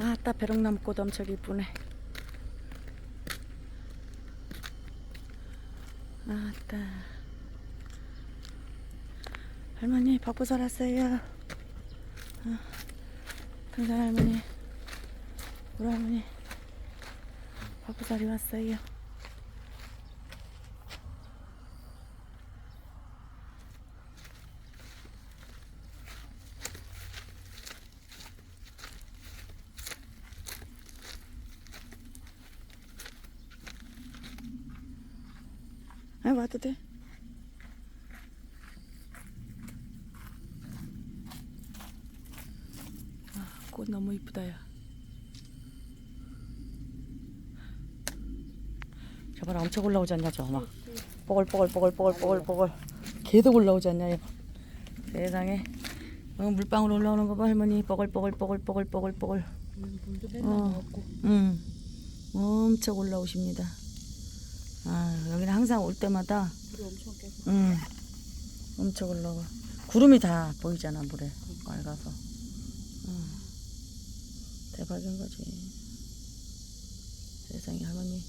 아따 배롱나무 꽃 엄청 이쁘네. 아따. 할머니 바쁘 살았어요. 아, 등산 할머니, 우리 할머니 바쁘 살이 왔어요. 아 와도 돼. 아, 꽃 너무 이쁘다 야. 저봐라 엄청 올라오지 않냐 저막 뽀글뽀글 뽀글뽀글 뽀글뽀글 계속 올라오지 않냐 이거. 세상에 어, 물방울 올라오는 거 봐 할머니 뽀글뽀글 뽀글뽀글 뽀글뽀글 물도 맨날 어. 먹고 응 엄청 올라오십니다 아 여기는 항상 올 때마다 물이 엄청 깨서 응 엄청 올라와. 구름이 다 보이잖아 물에. 맑아서. 응. 대박인 거지. 세상에 할머니